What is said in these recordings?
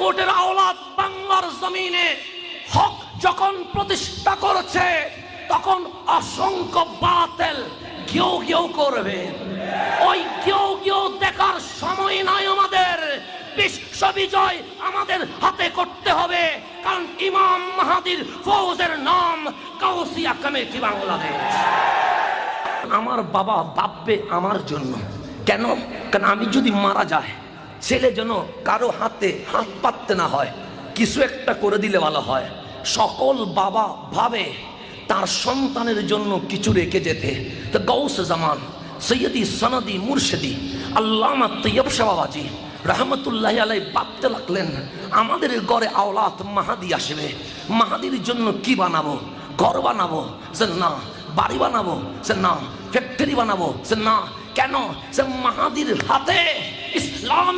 কোর্টের আওলাদ বাংলার জমিনে হক যখন প্রতিষ্ঠা করেছে, তখন অসংখ্য বাতেল কেউ কেউ করবে। ওই কেউ কেউ দেখার সময় নাই আমাদের। বিশ্ব বিজয় আমাদের হাতে করতে হবে, কারণ ইমাম মাহাদির ফৌজের নাম কাউসিয়া কমিটি বাংলাদেশ। আমার বাবা ভাববে আমার জন্য। কেন? কারণ আমি যদি মারা যায় ছেলে যেন কারও হাতে হাত পাততে না হয়, কিছু একটা করে দিলে ভালো হয়। সকল বাবা ভাবে তার সন্তানের জন্য কিছু রেখে যেতে। তো গৌস জামান, সৈয়দি, সনদি, মুর্শিদি, আল্লামা তৈয়ব রহমতুল্লাহ আলাই ভাবতে লাগলেন, আমাদের ঘরে আওলাত মাহাদি আসবে। মাহাদির জন্য কি বানাবো? ঘর বানাবো? সে না। বাড়ি বানাবো? সে না। ফ্যাক্টরি বানাবো? সে না। কেন? সে মাহাদির হাতে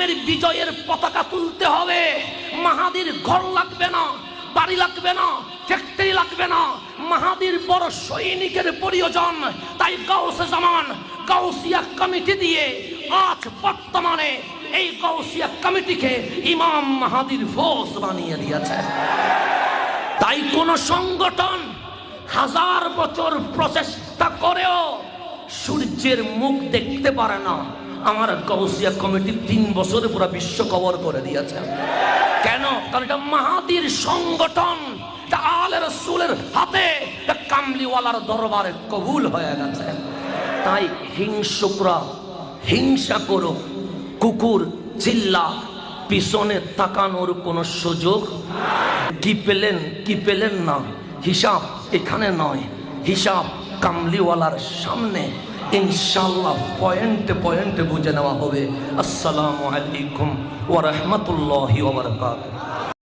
ইসলামের বিজয়ের পতাকা তুলতে হবে। মাহাদির ঘর লাগবে না, বাড়ি লাগবে না, ফ্যাক্টরি লাগবে না। মাহাদির বড় সৈনিকের প্রয়োজন। তাই গাউসে জামান, গাউসিয়া কমিটি দিয়ে আজ বর্তমানে এই গাউসিয়া কমিটিকে ইমাম মাহাদির ফোর্স বানিয়ে দিয়েছে। তাই কোন সংগঠন হাজার বছর প্রচেষ্টা করেও সূর্যের মুখ দেখতে পারে না। আমার গৌসিয়া কমিটি তিন বছরে পুরো বিশ্ব কবর করে দিয়েছে। কেন? কারণ এটা মাহাদির সংগঠন। আলের রসুলের হাতে। কামলিওয়ালার দরবারে কবুল হয়ে গেছে। তাই হিংসুকরা, হিংসা করো কুকুর, চিল্লা, পিছনে তাকানোর কোনো সুযোগ কি পেলেন কি পেলেন না? হিসাব এখানে নয়। হিসাব কামলিওয়ালার সামনে। ইনশাল্লাহ পয়েন্টে পয়েন্টে বুঝে নেওয়া হবে। আসসালামু আলাইকুম ওরহমতুল্লাহ বারাকাতুহু।